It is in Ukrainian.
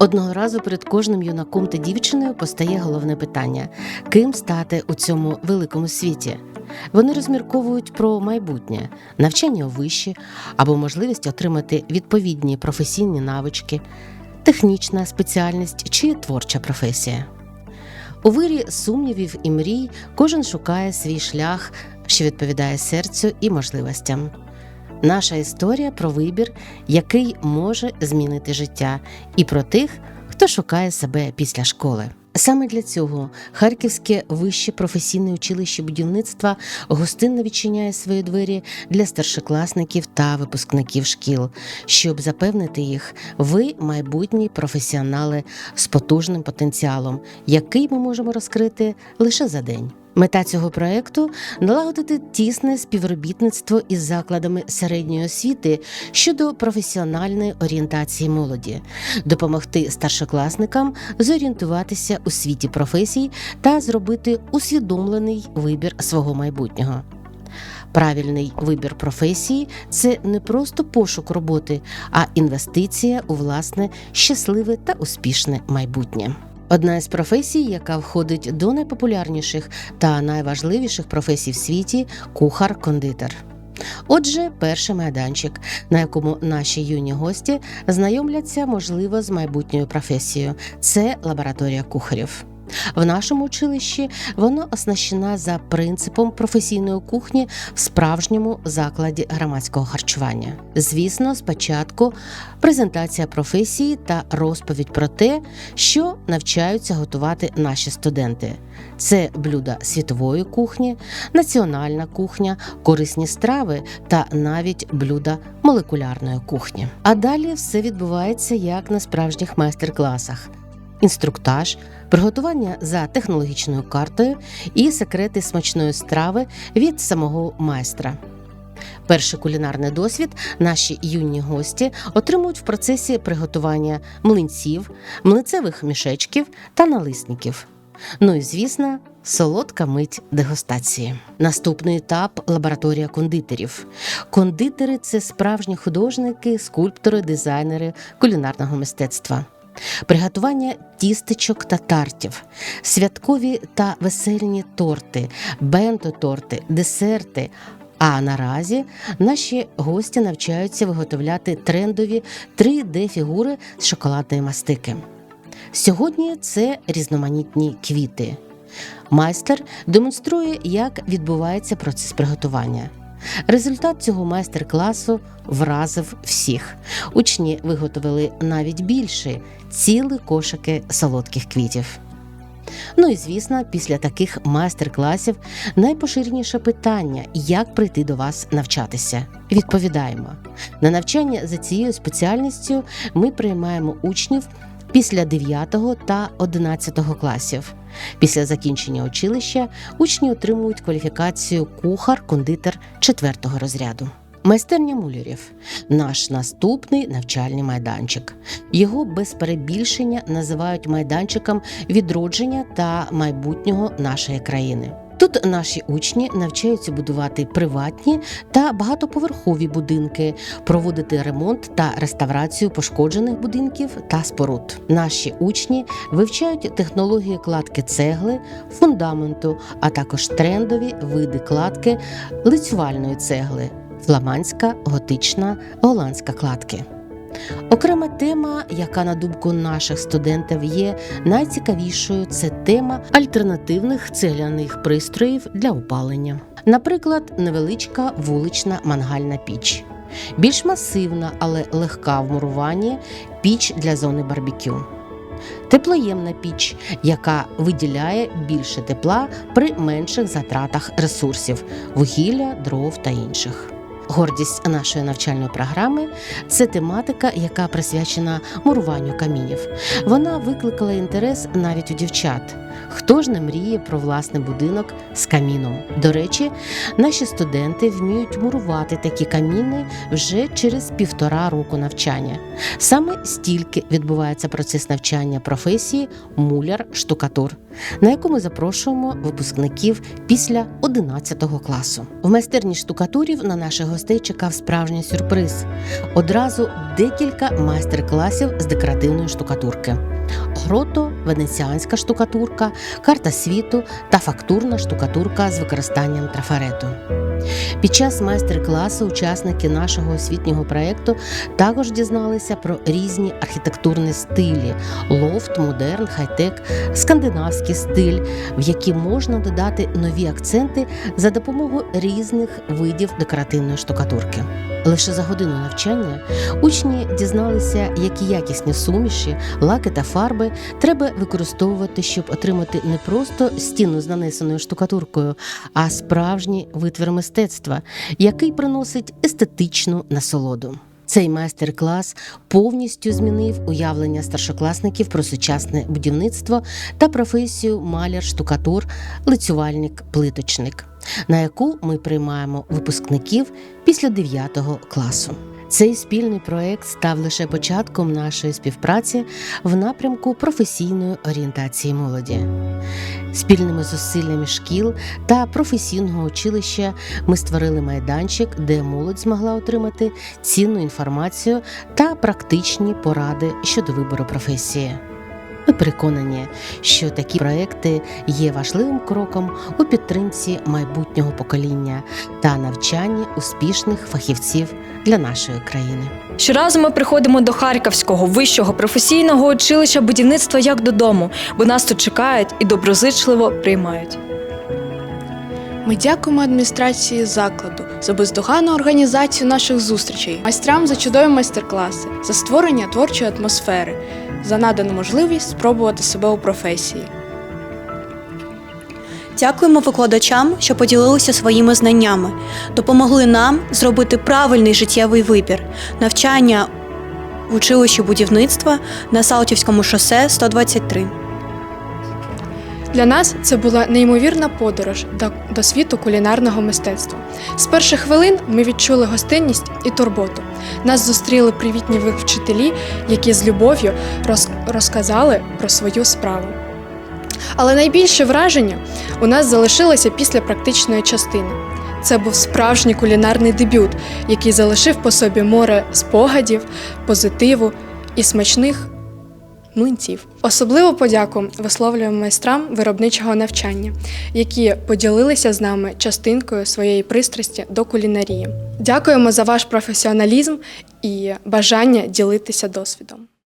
Одного разу перед кожним юнаком та дівчиною постає головне питання: ким стати у цьому великому світі? Вони розмірковують про майбутнє, навчання у виші або можливість отримати відповідні професійні навички, технічна спеціальність чи творча професія. У вирі сумнівів і мрій кожен шукає свій шлях, що відповідає серцю і можливостям. Наша історія про вибір, який може змінити життя, і про тих, хто шукає себе після школи. Саме для цього Харківське вище професійне училище будівництва гостинно відчиняє свої двері для старшокласників та випускників шкіл, щоб запевнити їх, ви майбутні професіонали з потужним потенціалом, який ми можемо розкрити лише за день. Мета цього проекту налагодити тісне співробітництво із закладами середньої освіти щодо професіональної орієнтації молоді, допомогти старшокласникам зорієнтуватися у світі професій та зробити усвідомлений вибір свого майбутнього. Правильний вибір професії це не просто пошук роботи, а інвестиція у власне щасливе та успішне майбутнє. Одна із професій, яка входить до найпопулярніших та найважливіших професій в світі кухар-кондитер. Отже, перший майданчик, на якому наші юні гості знайомляться, можливо, з майбутньою професією, це лабораторія кухарів. В нашому училищі вона оснащена за принципом професійної кухні в справжньому закладі громадського харчування. Звісно, спочатку презентація професії та розповідь про те, що навчаються готувати наші студенти. Це блюда світової кухні, національна кухня, корисні страви та навіть блюда молекулярної кухні. А далі все відбувається як на справжніх майстер-класах інструктаж, приготування за технологічною картою і секрети смачної страви від самого майстра. Перший кулінарний досвід наші юні гості отримують в процесі приготування млинців, млинцевих мішечків та налисників. Ну і звісно, солодка мить дегустації. Наступний етап лабораторія кондитерів. Кондитери це справжні художники, скульптори, дизайнери кулінарного мистецтва. Приготування тістечок та тартів, святкові та весельні торти, бенто-торти, десерти. А наразі наші гості навчаються виготовляти трендові 3D-фігури з шоколадної мастики. Сьогодні це різноманітні квіти. Майстер демонструє, як відбувається процес приготування. Результат цього майстер-класу вразив всіх. Учні виготовили навіть більше ціли кошики солодких квітів. Ну і звісно, після таких майстер-класів найпоширеніше питання, як прийти до вас навчатися. Відповідаємо на навчання за цією спеціальністю ми приймаємо учнів після 9 та 11 класів. Після закінчення училища учні отримують кваліфікацію кухар-кондитер 4 розряду. Майстерня мулярів наш наступний навчальний майданчик. Його без перебільшення називають майданчиком відродження та майбутнього нашої країни. Тут наші учні навчаються будувати приватні та багатоповерхові будинки, проводити ремонт та реставрацію пошкоджених будинків та споруд. Наші учні вивчають технології кладки цегли, фундаменту, а також трендові види кладки лицювальної цегли фламандська, готична, голландська кладки. Окрема тема, яка на думку наших студентів є найцікавішою, це тема альтернативних цегляних пристроїв для опалення. Наприклад, невеличка вулична мангальна піч, більш масивна, але легка в муруванні піч для зони барбекю. Теплоємна піч, яка виділяє більше тепла при менших затратах ресурсів вугілля, дров та інших. Гордість нашої навчальної програми це тематика, яка присвячена муруванню камінів. Вона викликала інтерес навіть у дівчат. Хто ж не мріє про власний будинок з каміном? До речі, наші студенти вміють мурувати такі каміни вже через півтора року навчання. Саме стільки відбувається процес навчання професії муляр-штукатур. на яку ми запрошуємо випускників після 11 класу. В майстерні штукатурів на наших гостей чекав справжній сюрприз. Одразу декілька майстер-класів з декоративної штукатурки. Грото, венеціанська штукатурка, карта світу та фактурна штукатурка з використанням трафарету. Під час майстер-класу учасники нашого освітнього проєкту також дізналися про різні архітектурні стилі: лофт, модерн, хай-тек, скандинавський стиль, в які можна додати нові акценти за допомогою різних видів декоративної штукатурки. Лише за годину навчання учні дізналися, які якісні суміші, лаки та фарби треба використовувати, щоб отримати не просто стіну з нанесеною штукатуркою, а справжній витвір мистецтва, який приносить естетичну насолоду. Цей майстер-клас повністю змінив уявлення старшокласників про сучасне будівництво та професію маляр-штукатур, лицювальник-плиточник, на яку ми приймаємо випускників після 9 класу. Цей спільний проект став лише початком нашої співпраці в напрямку професійної орієнтації молоді. Спільними зусиллями шкіл та професійного училища ми створили майданчик, де молодь змогла отримати цінну інформацію та практичні поради щодо вибору професії. Ми переконані, що такі проекти є важливим кроком у підтримці майбутнього покоління та навчанні успішних фахівців для нашої країни. Щоразу ми приходимо до Харківського вищого професійного училища будівництва як додому, бо нас тут чекають і доброзичливо приймають. Ми дякуємо адміністрації закладу за бездоганну організацію наших зустрічей, майстрам за чудові майстер-класи, за створення творчої атмосфери, за надану можливість спробувати себе у професії. Дякуємо викладачам, що поділилися своїми знаннями, допомогли нам зробити правильний життєвий вибір, навчання в училищі будівництва на Салтівському шосе 123. Для нас це була неймовірна подорож до, світу кулінарного мистецтва. З перших хвилин ми відчули гостинність і турботу. Нас зустріли привітні вчителі, які з любов'ю роз, розказали про свою справу. Але найбільше враження у нас залишилося після практичної частини. Це був справжній кулінарний дебют, який залишив по собі море спогадів, позитиву і смачних млинців. Особливу подяку висловлюємо майстрам виробничого навчання, які поділилися з нами частинкою своєї пристрасті до кулінарії. Дякуємо за ваш професіоналізм і бажання ділитися досвідом.